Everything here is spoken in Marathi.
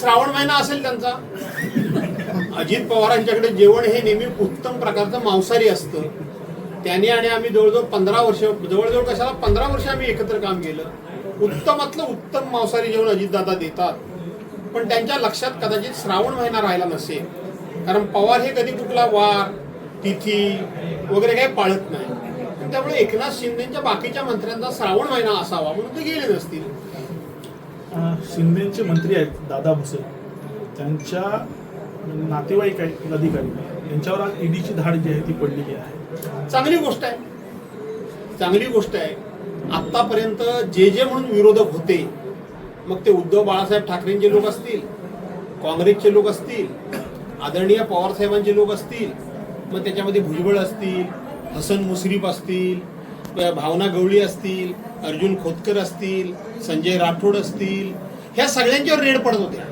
श्रावण महिना असेल त्यांचा. अजित पवारांच्याकडे जेवण हे नेहमी उत्तम प्रकारचं मांसाहारी असतं. त्यांनी आणि आम्ही जवळजवळ पंधरा वर्ष जवळजवळ कशाला पंधरा वर्ष आम्ही एकत्र काम केलं. उत्तमातलं उत्तम मांसाहारी जेवण अजितदादा देतात. पण त्यांच्या लक्षात कदाचित श्रावण महिना राहिला नसेल. कारण पवार हे कधी कुठला वार तिथी वगैरे काही पाळत नाही. त्यामुळे एकनाथ शिंदेच्या बाकीच्या मंत्र्यांचा श्रावण महिना असावा म्हणून ते गेले नसतील. शिंदेचे मंत्री आहेत दादा भुसे. त्यांच्या नातेवाईक आहेत अधिकारी यांच्यावर आज ईडीची धाड जी आहे ती पडलेली आहे. चांगली गोष्ट आहे. चांगली गोष्ट आहे. आतापर्यंत जे जे म्हणून विरोधक होते मग ते उद्धव बाळासाहेब ठाकरेंचे लोक असतील काँग्रेसचे लोक असतील आदरणीय पवार साहेबांचे लोक असतील मग त्याच्यामध्ये भुजबळ असतील हसन मुश्रीफ असतील भावना गवळी असतील अर्जुन खोतकर असतील संजय राठोड असतील ह्या सगळ्यांच्यावर रेड पडत होत्या